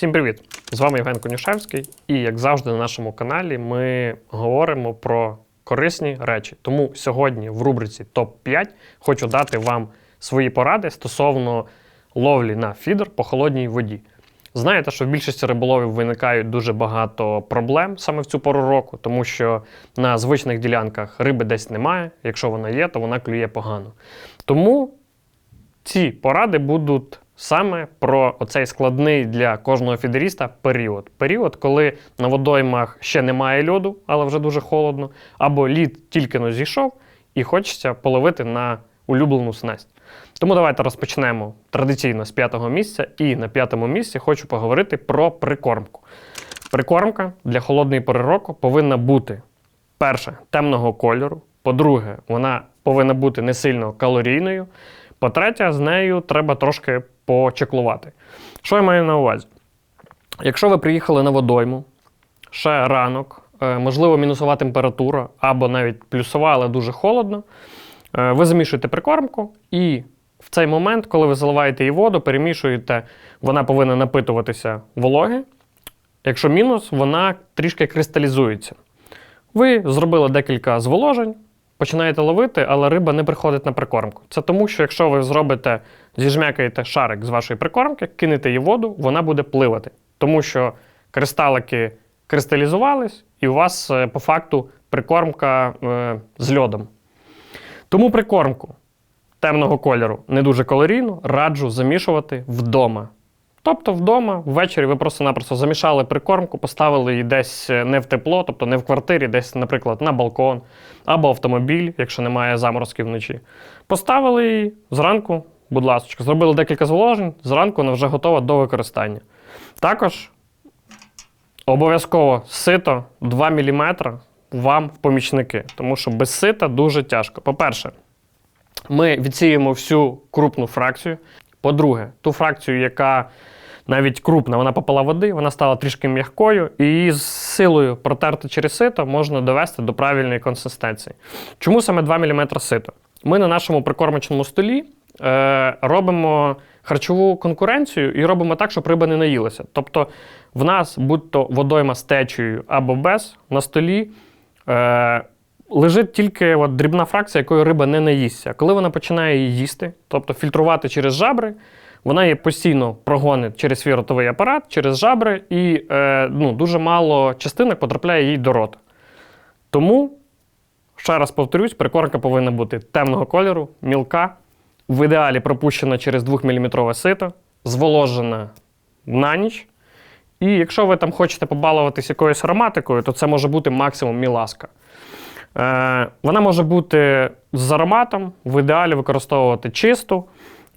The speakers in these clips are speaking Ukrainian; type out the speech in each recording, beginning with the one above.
Всім привіт! З вами Євген Конюшевський, і як завжди на нашому каналі ми говоримо про корисні речі. Тому сьогодні в рубриці ТОП-5 хочу дати вам свої поради стосовно ловлі на фідер по холодній воді. Знаєте, що в більшості риболовів виникають дуже багато проблем саме в цю пору року, тому що на звичних ділянках риби десь немає. Якщо вона є, то вона клює погано. Тому ці поради будуть саме про оцей складний для кожного фідеріста період. Період, коли на водоймах ще немає льоду, але вже дуже холодно, або лід тільки но зійшов, і хочеться половити на улюблену снасть. Тому давайте розпочнемо традиційно з п'ятого місця. І на п'ятому місці хочу поговорити про прикормку. Прикормка для холодної пори року повинна бути перше темного кольору. По-друге, вона повинна бути не сильно калорійною. По-третє, з нею треба трошки почеклувати. Що я маю на увазі? Якщо ви приїхали на водойму, ще ранок, е, можливо, мінусова температура або навіть плюсова, але дуже холодно, е, ви замішуєте прикормку і в цей момент, коли ви заливаєте її воду, перемішуєте, вона повинна напитуватися вологи. Якщо мінус, вона трішки кристалізується. Ви зробили декілька зволожень, починаєте ловити, але риба не приходить на прикормку. Це тому, що якщо ви зробите, зіжмякаєте шарик з вашої прикормки, кинете її в воду, вона буде пливати. Тому що кристалики кристалізувались, і у вас е, по факту прикормка е, з льодом. Тому прикормку темного кольору не дуже калорійну, раджу замішувати вдома. Тобто вдома ввечері ви просто-напросто замішали прикормку, поставили її десь е, не в тепло, тобто не в квартирі, десь, наприклад, на балкон або автомобіль, якщо немає заморозків вночі. Поставили її зранку, будь ласка, зробили декілька зволожень, зранку вона вже готова до використання. Також обов'язково сито 2 мм вам в помічники, тому що без сита дуже тяжко. По-перше, ми відсіємо всю крупну фракцію. По-друге, ту фракцію, яка навіть крупна, вона попала води, вона стала трішки м'якою, і її з силою протерти через сито можна довести до правильної консистенції. Чому саме 2 мм сито? Ми на нашому прикормочному столі е, робимо харчову конкуренцію і робимо так, щоб риба не наїлася. Тобто, в нас, будь-то водойма з течією або без, на столі. Е, Лежить тільки от дрібна фракція, якою риба не наїсться. Коли вона починає її їсти, тобто фільтрувати через жабри, вона її постійно прогонить через свій ротовий апарат, через жабри, і е, ну, дуже мало частинок потрапляє їй до рота. Тому, ще раз повторюсь, прикормка повинна бути темного кольору, мілка, в ідеалі пропущена через 2-мм сито, зволожена на ніч. І якщо ви там хочете побалуватись якоюсь ароматикою, то це може бути максимум міласка. Е, вона може бути з ароматом, в ідеалі використовувати чисту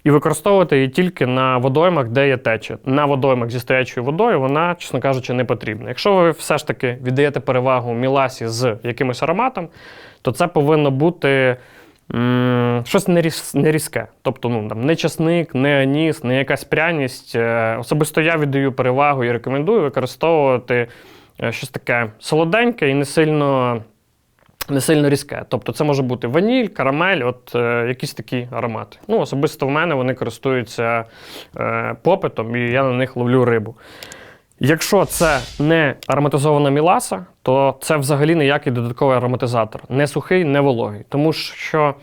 і використовувати її тільки на водоймах, де є течія. На водоймах зі стоячою водою вона, чесно кажучи, не потрібна. Якщо ви все ж таки віддаєте перевагу міласі з якимось ароматом, то це повинно бути щось не, різке. Тобто ну, там, не часник, не аніс, не якась пряність. Е, Особисто я віддаю перевагу і рекомендую використовувати е, щось таке солоденьке і не сильно не сильно різке. Тобто це може бути ваніль, карамель, от е, якісь такі аромати. Ну, Особисто в мене вони користуються е, попитом, і я на них ловлю рибу. Якщо це не ароматизована міласа, то це взагалі ніякий додатковий ароматизатор. Не сухий, не вологий. Тому що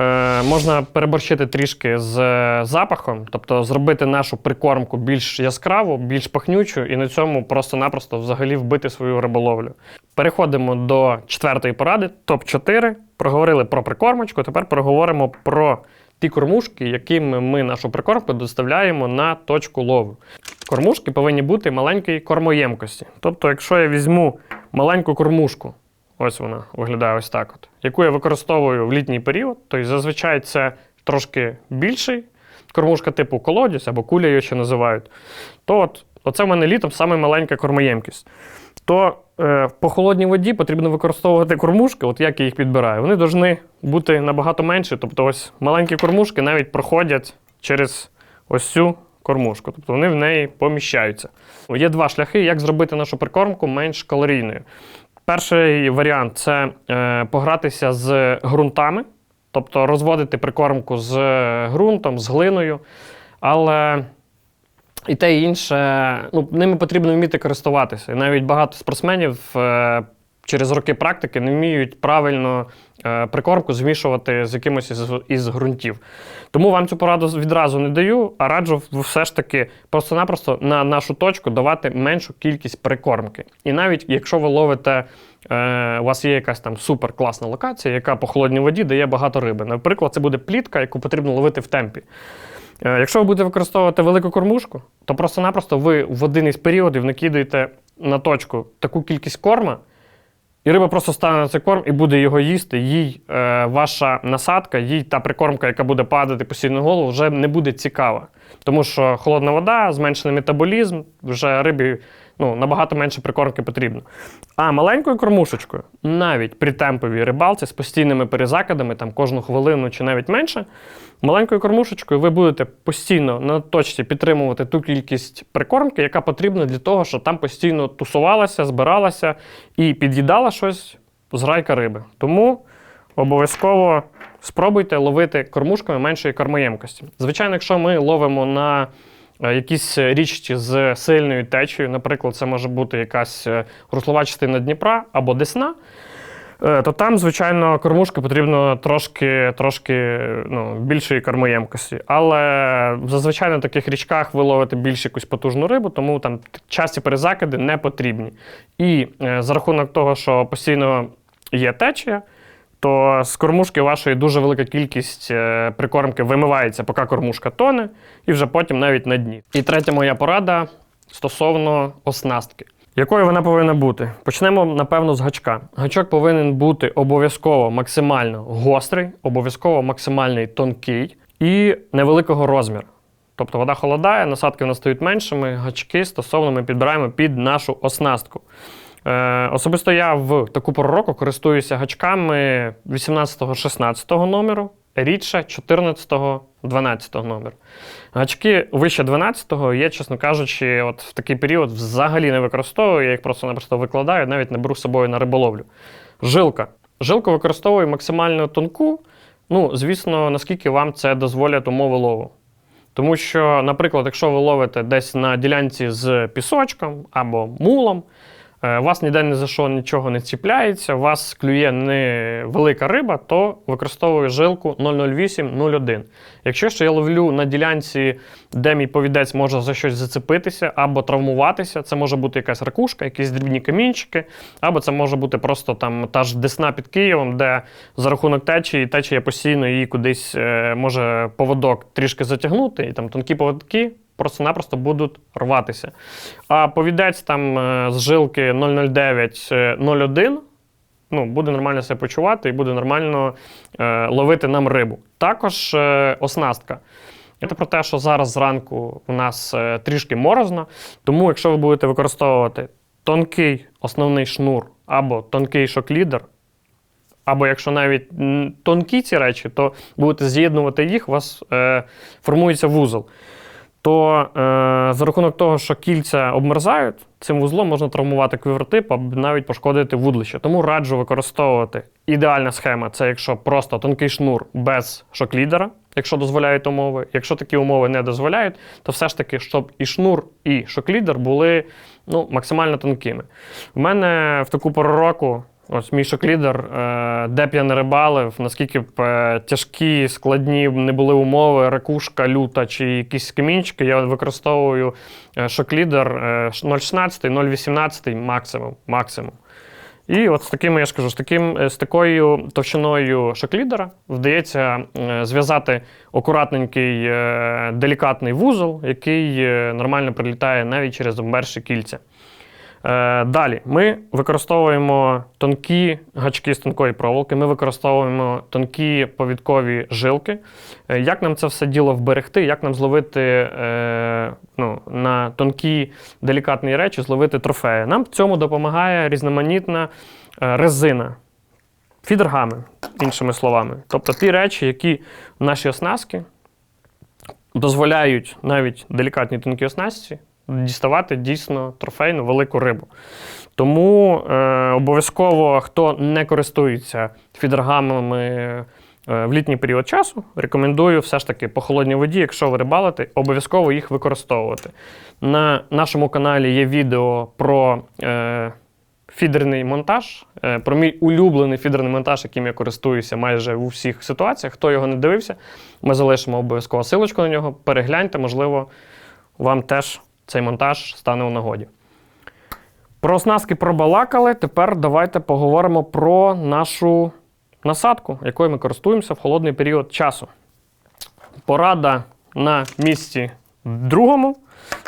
е, можна переборщити трішки з е, запахом, тобто зробити нашу прикормку більш яскраву, більш пахнючу, і на цьому просто-напросто взагалі вбити свою риболовлю. Переходимо до четвертої поради, топ-4. Проговорили про прикормочку, тепер проговоримо про ті кормушки, якими ми нашу прикормку доставляємо на точку лову. Кормушки повинні бути маленької кормоємкості. Тобто, якщо я візьму маленьку кормушку, ось вона виглядає ось так, от, яку я використовую в літній період, то зазвичай це трошки більший кормушка типу колодязь або куля її ще називають, то от, оце в мене літом саме маленька кормоємкість. То е, по холодній воді потрібно використовувати кормушки, от як я їх підбираю. Вони повинні бути набагато менші. Тобто ось маленькі кормушки навіть проходять через ось цю кормушку. Тобто вони в неї поміщаються. Є два шляхи, як зробити нашу прикормку менш калорійною. Перший варіант це е, погратися з ґрунтами, тобто розводити прикормку з ґрунтом, з глиною. Але І те і інше, ну, ними потрібно вміти користуватися. І навіть багато спортсменів е, через роки практики не вміють правильно е, прикормку змішувати з якимось із, із ґрунтів. Тому вам цю пораду відразу не даю, а раджу все ж таки просто-напросто на нашу точку давати меншу кількість прикормки. І навіть якщо ви ловите, е, у вас є якась там супер класна локація, яка по холодній воді дає багато риби. Наприклад, це буде плітка, яку потрібно ловити в темпі. Е, Якщо ви будете використовувати велику кормушку, то просто-напросто ви в один із періодів накидаєте на точку таку кількість корма, і риба просто стане на цей корм і буде його їсти. Їй е, ваша насадка, їй та прикормка, яка буде падати постійно голову, вже не буде цікава. Тому що холодна вода, зменшений метаболізм, вже рибі ну, набагато менше прикормки потрібно. А маленькою кормушечкою, навіть при темповій рибалці з постійними перезакидами, там кожну хвилину чи навіть менше, маленькою кормушечкою ви будете постійно на точці підтримувати ту кількість прикормки, яка потрібна для того, щоб там постійно тусувалася, збиралася і під'їдала щось з грайка риби. Тому обов'язково спробуйте ловити кормушками меншої кормоємкості. Звичайно, якщо ми ловимо на якісь річці з сильною течією, наприклад, це може бути якась е, руслова частина Дніпра або Десна, е, то там, звичайно, кормушки потрібно трошки, трошки ну, більшої кормоємкості. Але зазвичай на таких річках ви ловите більш якусь потужну рибу, тому там часті перезакиди не потрібні. І е, за рахунок того, що постійно є течія, то з кормушки вашої дуже велика кількість е, прикормки вимивається, поки кормушка тоне, і вже потім навіть на дні. І третя моя порада стосовно оснастки. Якою вона повинна бути? Почнемо, напевно, з гачка. Гачок повинен бути обов'язково максимально гострий, обов'язково максимальний тонкий і невеликого розміру. Тобто вода холодає, насадки в нас стають меншими, гачки стосовно ми підбираємо під нашу оснастку. Е, особисто я в таку пору року користуюся гачками 18-16 номеру, рідше 14-12 номеру. Гачки вище 12-го я, чесно кажучи, от в такий період взагалі не використовую, я їх просто-напросто викладаю, навіть не беру з собою на риболовлю. Жилка. Жилку використовую максимально тонку, ну, звісно, наскільки вам це дозволять умови лову. Тому що, наприклад, якщо ви ловите десь на ділянці з пісочком або мулом, вас ніде ні за що нічого не чіпляється, вас клює не велика риба, то використовую жилку 008-01. Якщо ж я ловлю на ділянці, де мій повідець може за щось зацепитися або травмуватися, це може бути якась ракушка, якісь дрібні камінчики, або це може бути просто там та ж десна під Києвом, де за рахунок течії, течія постійно її кудись е, може поводок трішки затягнути, і там тонкі поводки просто-напросто будуть рватися. А повідець там е, з жилки 009-01 ну, буде нормально себе почувати і буде нормально е, ловити нам рибу. Також е, оснастка. Це про те, що зараз зранку у нас е, трішки морозно, тому якщо ви будете використовувати тонкий основний шнур або тонкий шоклідер, або якщо навіть тонкі ці речі, то будете з'єднувати їх, у вас е, формується вузол. То е, за рахунок того, що кільця обмерзають, цим вузлом можна травмувати квівертип або навіть пошкодити вудлище. Тому раджу використовувати ідеальна схема це якщо просто тонкий шнур без шоклідера, якщо дозволяють умови. Якщо такі умови не дозволяють, то все ж таки, щоб і шнур, і шоклідер були ну, максимально тонкими. У мене в таку пору року. Ось мій шоклідер, е, де б я не рибалив, наскільки б е, тяжкі, складні не були умови, ракушка, люта чи якісь камінчики, я використовую шоклідер е, 0,16, 0,18 максимум. максимум. І от з такими, я ж кажу, з, таким, е, з такою товщиною шоклідера вдається зв'язати акуратненький делікатний вузол, який нормально прилітає навіть через обмерші кільця. Е, Далі ми використовуємо тонкі гачки з тонкої проволоки, ми використовуємо тонкі повідкові жилки. Е, Як нам це все діло вберегти, як нам зловити е, ну, на тонкі делікатні речі, зловити трофеї? Нам в цьому допомагає різноманітна резина, фідергами, іншими словами. Тобто ті речі, які в нашій оснастки дозволяють навіть делікатній тонкій оснастці діставати дійсно трофейну велику рибу. Тому е, обов'язково, хто не користується фідергамами е, в літній період часу рекомендую все ж таки по холодній воді, якщо ви рибалите, обов'язково їх використовувати. На нашому каналі є відео про е, фідерний монтаж, е, про мій улюблений фідерний монтаж, яким я користуюся майже у всіх ситуаціях. Хто його не дивився, ми залишимо обов'язково силочку на нього. Перегляньте, можливо, вам теж цей монтаж стане у нагоді. Про оснастки пробалакали. Тепер давайте поговоримо про нашу насадку, якою ми користуємося в холодний період часу. Порада на місці другому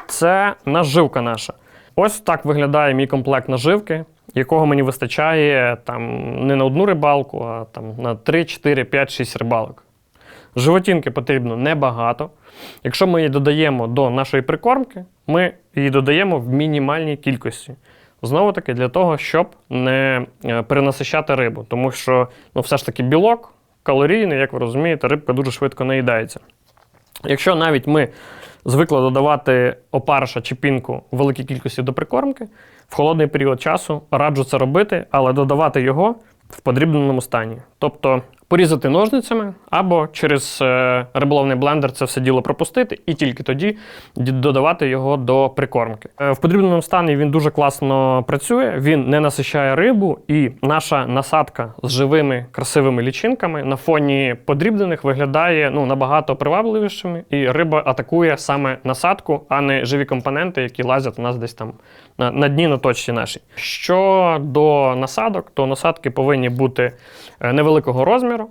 це наживка наша. Ось так виглядає мій комплект наживки, якого мені вистачає там не на одну рибалку, а там на 3, 4, 5, 6 рибалок. Животінки потрібно небагато. Якщо ми її додаємо до нашої прикормки, ми її додаємо в мінімальній кількості. Знову таки, для того, щоб не е, перенасищати рибу. Тому що ну, все ж таки білок калорійний, як ви розумієте, рибка дуже швидко наїдається. Якщо навіть ми звикли додавати опариша чи пінку в великій кількості до прикормки, в холодний період часу раджу це робити, але додавати його в подрібненому стані. Тобто порізати ножницями або через е, риболовний блендер це все діло пропустити і тільки тоді додавати його до прикормки. Е, В подрібненому стані він дуже класно працює, він не насищає рибу, і наша насадка з живими красивими лічинками на фоні подрібнених виглядає ну, набагато привабливішими, і риба атакує саме насадку, а не живі компоненти, які лазять у нас десь там на, на дні на точці нашій. Щодо насадок, то насадки повинні бути е, невеликого розміру.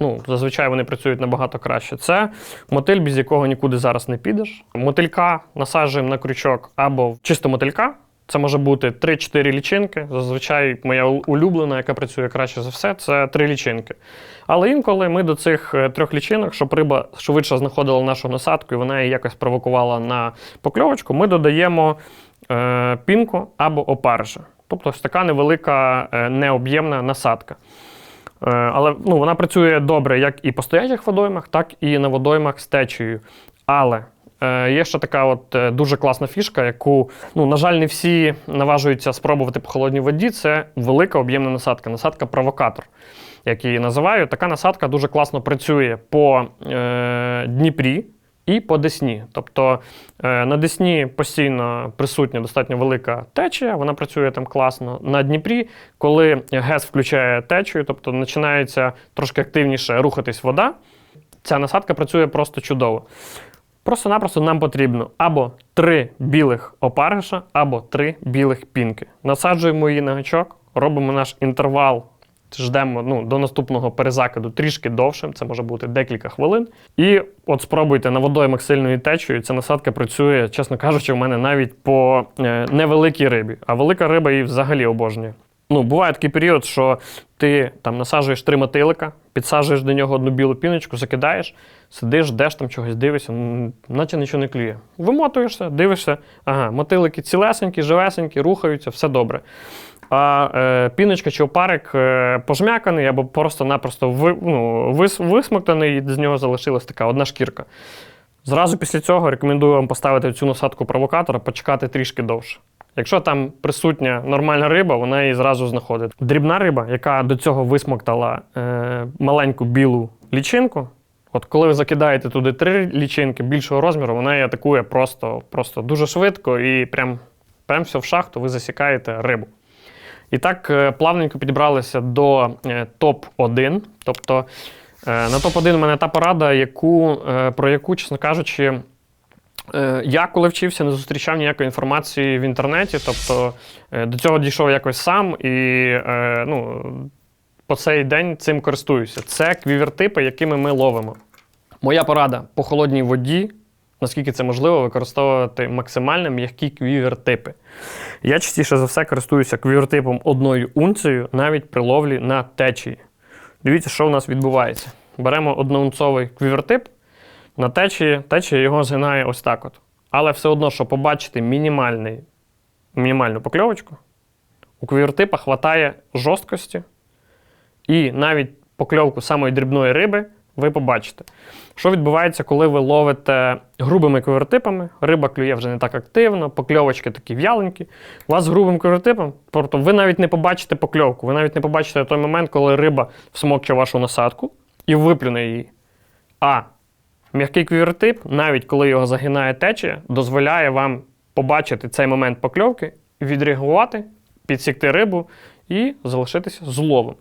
Ну, зазвичай вони працюють набагато краще. Це мотиль, без якого нікуди зараз не підеш. Мотилька насаджуємо на крючок або чисто мотилька. Це може бути 3-4 лічинки. Зазвичай моя улюблена, яка працює краще за все, це 3 лічинки. Але інколи ми до цих е, трьох лічинок, щоб риба швидше знаходила нашу насадку і вона її якось провокувала на покльовочку, ми додаємо е, пінку або опариша. Тобто ось така невелика е, необ'ємна насадка. Е, Але ну, вона працює добре як і по стоячих водоймах, так і на водоймах з течією. Але е, є ще така от е, дуже класна фішка, яку, ну, на жаль, не всі наважуються спробувати по холодній воді. Це велика об'ємна насадка, насадка провокатор, як її називаю. Така насадка дуже класно працює по е, Дніпрі. І по Десні. Тобто е, на Десні постійно присутня достатньо велика течія, вона працює там класно. На Дніпрі, коли ГЕС включає течію, тобто починається трошки активніше рухатись вода, ця насадка працює просто чудово. Просто-напросто нам потрібно або три білих опариша, або три білих пінки. Насаджуємо її на гачок, робимо наш інтервал, ждемо ну, до наступного перезакиду трішки довшим, це може бути декілька хвилин. І от спробуйте на водоймах сильною течією, ця насадка працює, чесно кажучи, в мене навіть по е, невеликій рибі, а велика риба її взагалі обожнює. Ну, буває такий період, що ти там насаджуєш три мотилика, підсаджуєш до нього одну білу піночку, закидаєш, сидиш, ждеш там чогось, дивишся, наче нічого не клює. Вимотуєшся, дивишся, ага, мотилики цілесенькі, живесенькі, рухаються, все добре. А е, піночка чи опарик е, пожмяканий або просто-напросто ви, ну, вис, висмоктаний, і з нього залишилась така одна шкірка. Зразу після цього рекомендую вам поставити цю насадку провокатора, почекати трішки довше. Якщо там присутня нормальна риба, вона її зразу знаходить. Дрібна риба, яка до цього висмоктала е, маленьку білу лічинку, от коли ви закидаєте туди три лічинки більшого розміру, вона її атакує просто, просто дуже швидко і прям, прям все в шахту ви засікаєте рибу. І так е, плавненько підібралися до е, топ-1. Тобто е, на топ-1 у мене та порада, яку, про яку, чесно кажучи, я коли вчився, не зустрічав ніякої інформації в інтернеті. Тобто до цього дійшов якось сам і ну, по цей день цим користуюся. Це квівертипи, якими ми ловимо. Моя порада по холодній воді, наскільки це можливо, використовувати максимально м'які квівертипи. Я частіше за все користуюся квівертипом одною унцією навіть при ловлі на течії. Дивіться, що у нас відбувається. Беремо одноунцовий квівертип, на течії, течія його згинає ось так от. Але все одно, щоб побачити мінімальний, мінімальну покльовочку, у квівертипа хватає жорсткості, і навіть покльовку самої дрібної риби ви побачите. Що відбувається, коли ви ловите грубими квівертипами, риба клює вже не так активно, покльовочки такі в'яленькі. У вас грубим квівертипом, тобто ви навіть не побачите покльовку, ви навіть не побачите той момент, коли риба всмокче вашу насадку, і виплюне її. А м'який квівертип, навіть коли його загинає течія, дозволяє вам побачити цей момент покльовки, відреагувати, підсікти рибу і залишитися з уловом.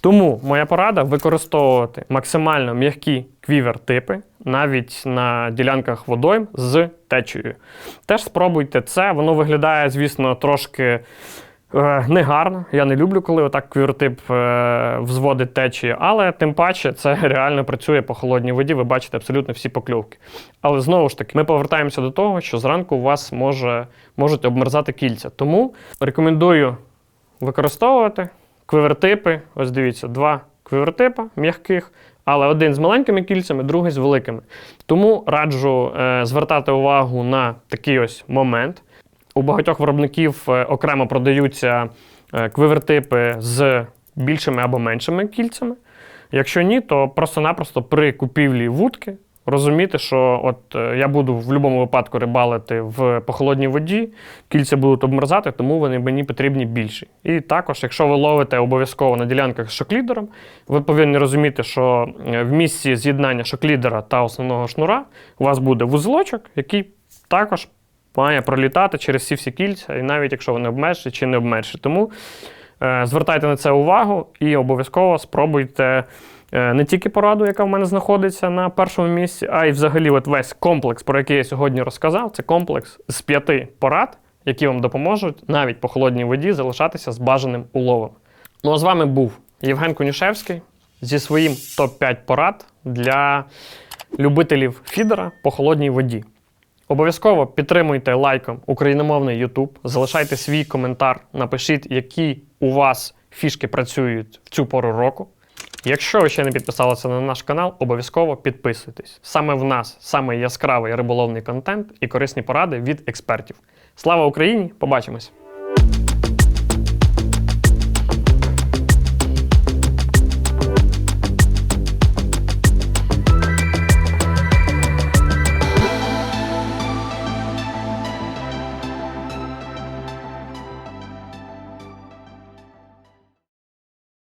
Тому моя порада використовувати максимально м'які квівер-типи навіть на ділянках водойм з течією. Теж спробуйте це, воно виглядає, звісно, трошки. Е, Негарно, я не люблю, коли отак квіртип е, взводить течії, але тим паче це реально працює по холодній воді. Ви бачите абсолютно всі покльовки. Але знову ж таки, ми повертаємося до того, що зранку у вас може, можуть обмерзати кільця. Тому рекомендую використовувати квивертипи. Ось дивіться, два квивертипа м'яких, але один з маленькими кільцями, другий з великими. Тому раджу е, звертати увагу на такий ось момент. У багатьох виробників е, окремо продаються е, квивертипи з більшими або меншими кільцями. Якщо ні, то просто-напросто при купівлі вудки розуміти, що от е, я буду в будь-якому випадку рибалити в прохолодній воді, кільця будуть обмерзати, тому вони мені потрібні більші. І також, якщо ви ловите обов'язково на ділянках з шоклідером, ви повинні розуміти, що е, в місці з'єднання шоклідера та основного шнура у вас буде вузлочок, який також має пролітати через всі всі кільця, і навіть якщо вони обмежені чи не обмежені. Тому е, звертайте на це увагу і обов'язково спробуйте не тільки пораду, яка в мене знаходиться на першому місці, а й взагалі от весь комплекс, про який я сьогодні розказав. Це комплекс з п'яти порад, які вам допоможуть навіть по холодній воді залишатися з бажаним уловом. Ну а з вами був Євген Конюшевський зі своїм топ-5 порад для любителів фідера по холодній воді. Обов'язково підтримуйте лайком україномовний YouTube, залишайте свій коментар, напишіть, які у вас фішки працюють в цю пору року. Якщо ви ще не підписалися на наш канал, обов'язково підписуйтесь. Саме в нас саме яскравий риболовний контент і корисні поради від експертів. Слава Україні! Побачимось!